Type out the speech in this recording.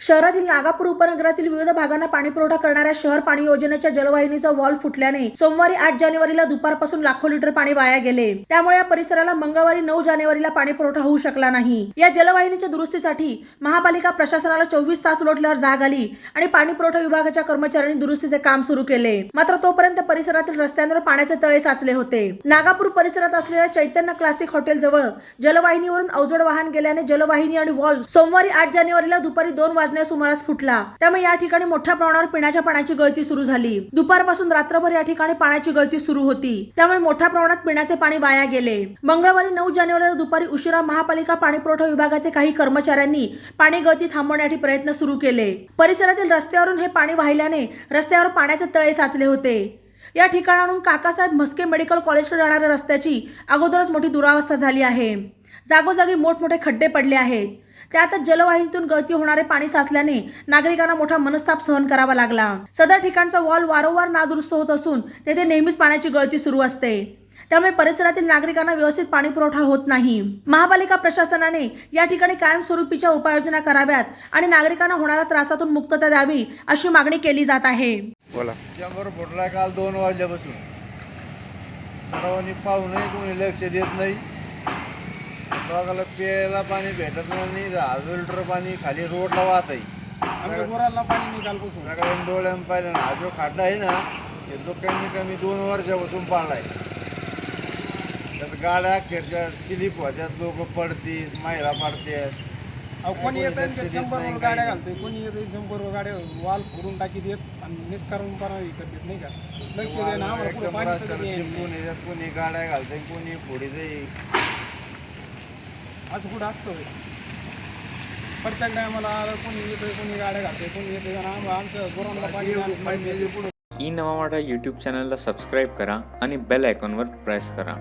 शहरातील नागापूर उपनगरातील विविध भागांना पाणी पुरवठा करणाऱ्या शहर पाणी योजनेच्या जलवाहिनीचा वॉल फुटल्याने सोमवारी आठ जानेवारीला दुपारपासून लाखो लिटर पाणी वाया गेले. त्यामुळे या परिसराला मंगळवारी नऊ जानेवारीला पाणी पुरवठा होऊ शकला नाही. या जलवाहिनीच्या दुरुस्तीसाठी महापालिका प्रशासनाला चोवीस तास उलटल्यावर जाग आली आणि पाणी पुरवठा विभागाच्या कर्मचाऱ्यांनी दुरुस्तीचे काम सुरू केले. मात्र तोपर्यंत परिसरातील रस्त्यांवर पाण्याचे तळे साचले होते. नागापूर परिसरात असलेल्या चैतन्य क्लासिक हॉटेल जवळ जलवाहिनीवरून अवजड वाहन गेल्याने जलवाहिनी आणि वॉल सोमवारी आठ जानेवारीला दुपारी दोन वाजण्या सुमारास फुटला. त्यामुळे या ठिकाणी मोठ्या प्रमाणावर पिण्याच्या पाण्याची गळती सुरू झाली. दुपारपासून रात्रभर या ठिकाणी पाण्याची गळती सुरू होती. त्यामुळे मोठ्या प्रमाणात पिण्याचे पाणी वाया गेले. मंगळवारी नऊ जानेवारीला दुपारी उशिरा महापालिका पाणी पुरवठा विभागाचे काही कर्मचाऱ्यांनी पाणी गळती थांबवण्यासाठी प्रयत्न सुरू केले. परिसरातील रस्त्यावरून हे पाणी वाहिल्याने रस्त्यावर पाण्याचे तळे साचले होते. या ठिकाणाहून काकासाहेब म्हस्के मेडिकल कॉलेजकडे जाणाऱ्या रस्त्याची अगोदरच मोठी दुरावस्था झाली आहे. जागोजागी मोठमोठे खड्डे पडले आहेत. त्यातच जलवाहिनीतून गळती होणारे पाणी साचल्याने नागरिकांना मोठा मनस्ताप सहन करावा लागला. सदर ठिकाणचा वॉल वारंवार नादुरुस्त होत असून तेथे नेहमीच पाण्याची गळती सुरू असते. त्यामुळे परिसरातील नागरिकांना व्यवस्थित पाणी पुरवठा होत नाही. महापालिका प्रशासनाने या ठिकाणी कायमस्वरूपीच्या उपाययोजना कराव्यात आणि नागरिकांना होणाऱ्या त्रासातून मुक्तता द्यावी अशी मागणी केली जात आहे. बोला. शंभर फुटला काल दोन वाजल्यापासून. सर्वांनी पाहूनही कोणी लक्ष देत नाही. लोकांना प्यायला पाणी भेटत नाही हजार लिटर पाणी खाली रोडला वाहत आहे आमच्या बोराला पाणी निकालपासून सगळ्यांनी डोळ्यानं पाहिलं ना हा जो खड्डा आहे ना हे जो कमी कमी दोन वर्षापासून पाडलाय त्यात गाड्या अक्षरशः स्लिप होत्यात लोक पडतील महिला पडतात अहो कोणी येत लक्ष देत शंभर नाही, गाड्या काही घालतोय कोणी येत गाड्या वाल फोडून टाकी देत आणि नाही का? लक्ष दे ना आम्हाला पुढं एकदम पाणी रस्त्यावर सुद्धा येत चिपकून नाही. येतात कोणी गाड्या घालतंय कोणी पुढे जाईल असं कुठं असतं. प्रत्येक टायमाला कोणी येतोय कोणी गाड्या घालतोय कोणी येतोय आणि आम्हाला आमच्या बोरांना पाणी पुढे ई नवा मराठा यूट्यूब चॅनलला सबस्क्राईब करा आणि बेल आयकॉनवर प्रेस करा.